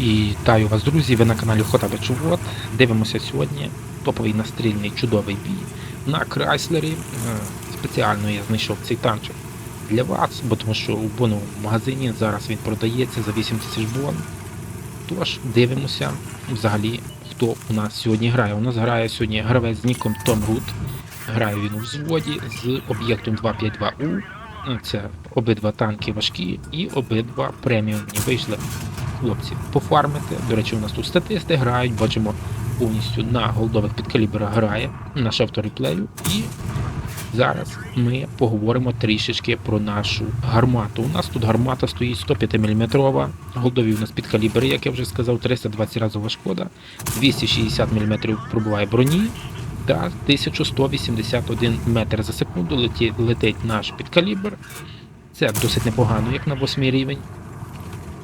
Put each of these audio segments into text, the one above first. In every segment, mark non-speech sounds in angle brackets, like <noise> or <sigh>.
Вітаю вас, друзі! Ви на каналі Хотабе Чувот. Дивимося сьогодні топовий настрільний чудовий бій на Крайслері. Е, Спеціально я знайшов цей танчик для вас, бо тому що у боновому магазині зараз він продається за 8 тисяч бон. Тож дивимося взагалі, хто у нас сьогодні грає. У нас грає сьогодні гравець з ніком Том Рут. Грає він у взводі з об'єктом 252У. Це обидва танки важкі і обидва преміумні. Вийшли хлопці пофармити. До речі, у нас тут статисти грають, бачимо повністю на голдових підкалібрах грає наш автореплею. І зараз ми поговоримо трішечки про нашу гармату. У нас тут гармата стоїть 105 мм, голдові у нас підкалібри, як я вже сказав, 320 разова шкода, 260 мм пробуває броні. Та 1181 метр за секунду летить наш підкалібр. Це досить непогано, як на 8 рівень.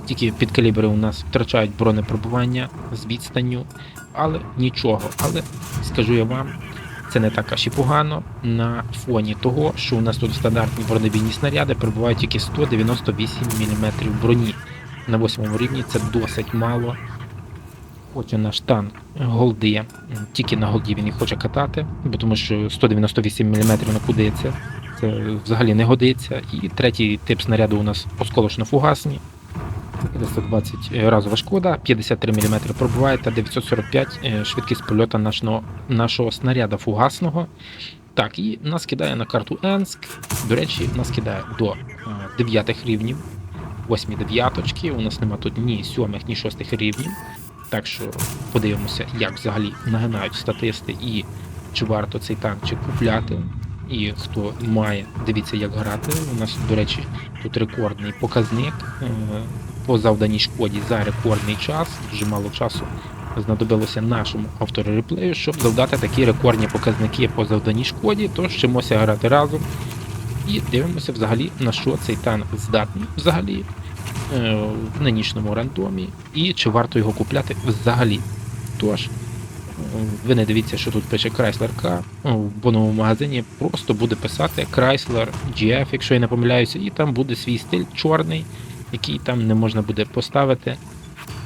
Тільки підкалібри у нас втрачають бронепробування з відстанню, але нічого. Але скажу я вам, це не так аж і погано на фоні того, що у нас тут стандартні бронебійні снаряди перебувають тільки 198 мм броні. На 8 рівні це досить мало. Хоче наш танк голди, тільки на голді він їх хоче катати, бо тому що 198 мм на куди це взагалі не годиться. І третій тип снаряду у нас осколочно-фугасні. 420 разова шкода, 53 мм пробиває та 945 е, швидкість польоту нашого, нашого снаряда фугасного. Так, і нас кидає на карту Енск. До речі, нас кидає до 9 рівнів, 8 дев'яточки. У нас нема тут ні 7, ні 6 рівнів. Так що подивимося, як взагалі нагинають статисти і чи варто цей танчик купляти. І хто має, дивіться, як грати. У нас, до речі, тут рекордний показник е, по завданій шкоді за рекордний час. Дуже мало часу знадобилося нашому автору реплею, щоб завдати такі рекордні показники по завданій шкоді. Тож вчимося грати разом і дивимося взагалі на що цей танк здатний взагалі е, в нинішньому рандомі, і чи варто його купляти взагалі. Тож. е, Ви не дивіться, що тут пише Chrysler K. В боновому магазині просто буде писати Chrysler GF, якщо я не помиляюся, і там буде свій стиль чорний, який там не можна буде поставити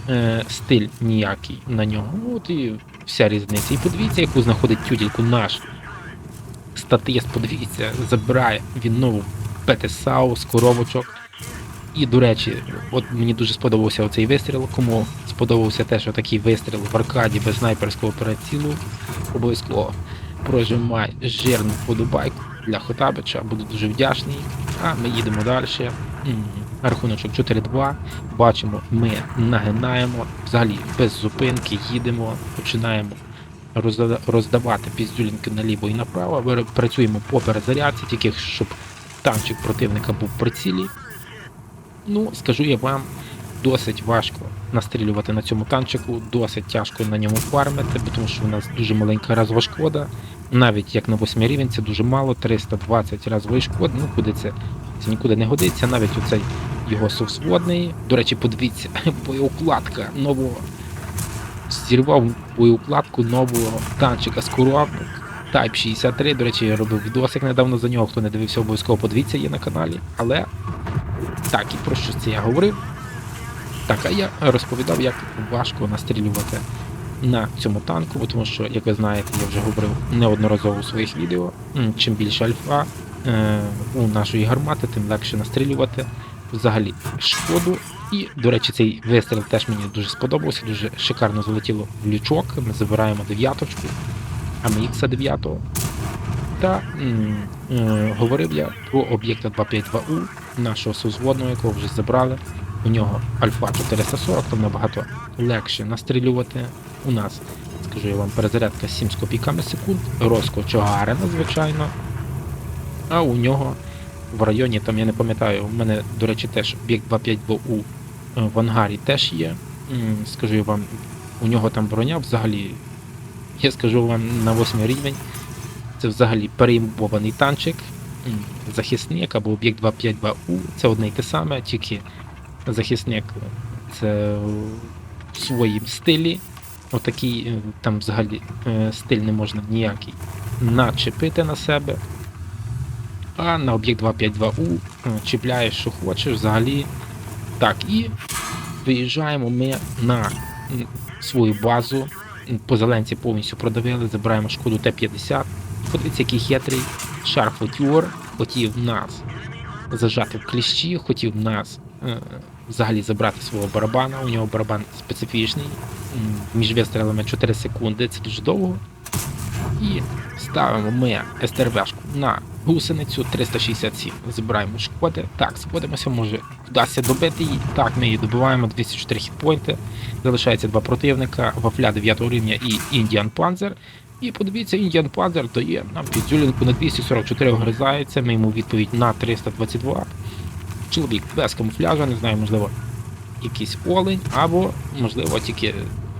е, стиль ніякий на нього. От і вся різниця. І подивіться, яку знаходить тютельку наш статист, подивіться, забирає він нову ПТСАУ з коробочок. І, до речі, от мені дуже сподобався оцей вистріл. Кому сподобався те, що такий вистріл в аркаді без снайперського прицілу, обов'язково прожимай жирну вподобайку для Хотабича, буду дуже вдячний. А ми їдемо далі. Рахуночок 4-2. Бачимо, ми нагинаємо, взагалі без зупинки їдемо, починаємо роздавати піздюлінки наліво і направо. Працюємо по перезарядці, тільки щоб танчик противника був в прицілі. Ну, скажу я вам, досить важко настрілювати на цьому танчику, досить тяжко на ньому фармити, тому що у нас дуже маленька разова шкода. Навіть як на 8 рівень це дуже мало, 320 разової шкоди, ну куди це, це нікуди не годиться, навіть оцей його совзводний. До речі, подивіться, <laughs> боєукладка нового. Зірвав боєукладку нового танчика з коробок. Type 63, до речі, я робив відосик недавно за нього, хто не дивився, обов'язково подивіться є на каналі. Але так, і про що це я говорив? Так, а я розповідав, як важко настрілювати на цьому танку, бо тому що, як ви знаєте, я вже говорив неодноразово у своїх відео. Чим більше альфа е, у нашої гармати, тим легше настрілювати взагалі шкоду. І, до речі, цей вистріл теж мені дуже сподобався, дуже шикарно залетіло в лючок. Ми забираємо дев'яточку, АМХ 9 та м, е, говорив я про об'єкта 252У, нашого созводного, якого вже забрали. У нього альфа 440, там набагато легше настрілювати. У нас, скажу я вам, перезарядка 7 з копійками секунд, розко Чогарина, звичайно. А у нього в районі, там я не пам'ятаю, у мене, до речі, теж об'єкт 252У е, в ангарі теж є. Скажу вам, у нього там броня взагалі, я скажу вам, на 8 рівень. Це взагалі переімбований танчик, захисник або об'єкт 252У. Це одне й те саме, тільки захисник це в своїм стилі. Отакий е, там взагалі е, стиль не можна ніякий начепити на себе. А на об'єкт 252У е, чіпляєш, що хочеш, взагалі. Так, і виїжджаємо ми на свою базу. По зеленці повністю продавили, забираємо шкоду Т-50. Подивіться, який хитрий шарфотюр хотів нас зажати в кліщі, хотів нас е, взагалі забрати свого барабана. У нього барабан специфічний. Між вистрілами 4 секунди, це дуже довго. І ставимо ми СТРВшку на гусеницю 367. Забираємо шкоди. Так, сходимося, може вдасться добити її. Так, ми її добиваємо 204 хітпойнти. Залишається два противника, вафля 9 рівня і Індіан Панзер. І подивіться, Індіан Панзер дає нам підзюлінку на 244 вгризається, ми йому відповідь на 322. Чоловік без камуфляжа, не знаю, можливо, якийсь олень, або, можливо, тільки,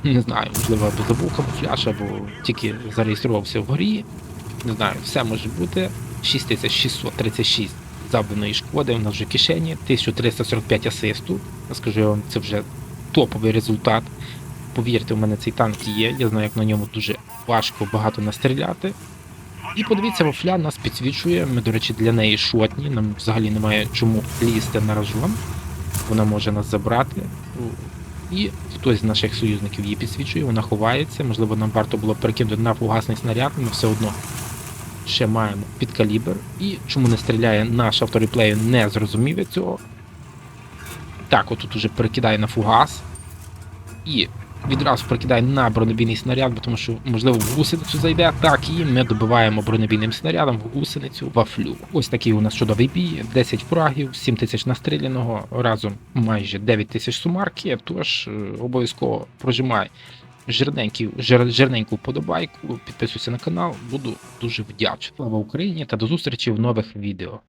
не знаю, можливо, або забув камуфляж, або тільки зареєструвався в горі. Не знаю, все може бути. 6636 завданої шкоди, нас вже в кишені, 1345 асисту. Я скажу я вам, це вже топовий результат. Повірте, у мене цей танк є, я знаю, як на ньому дуже важко багато настріляти. І подивіться, вафля нас підсвічує. Ми, до речі, для неї шотні. Нам взагалі немає чому лізти на рожон. Вона може нас забрати. І хтось з наших союзників її підсвічує, вона ховається. Можливо, нам варто було перекинути на фугасний снаряд, ми все одно ще маємо під калібр. І чому не стріляє наш автореплею, не зрозумів я цього. Так, отут уже перекидає на фугас. І відразу перекидає на бронебійний снаряд, тому що, можливо, в гусеницю зайде. Так, і ми добиваємо бронебійним снарядом в гусеницю вафлю. Ось такий у нас чудовий бій, 10 фрагів, 7 тисяч настріляного, разом майже 9 тисяч сумарки, тож е, обов'язково прожимай жир, жирненьку вподобайку, підписуйся на канал, буду дуже вдячний. Слава Україні та до зустрічі в нових відео.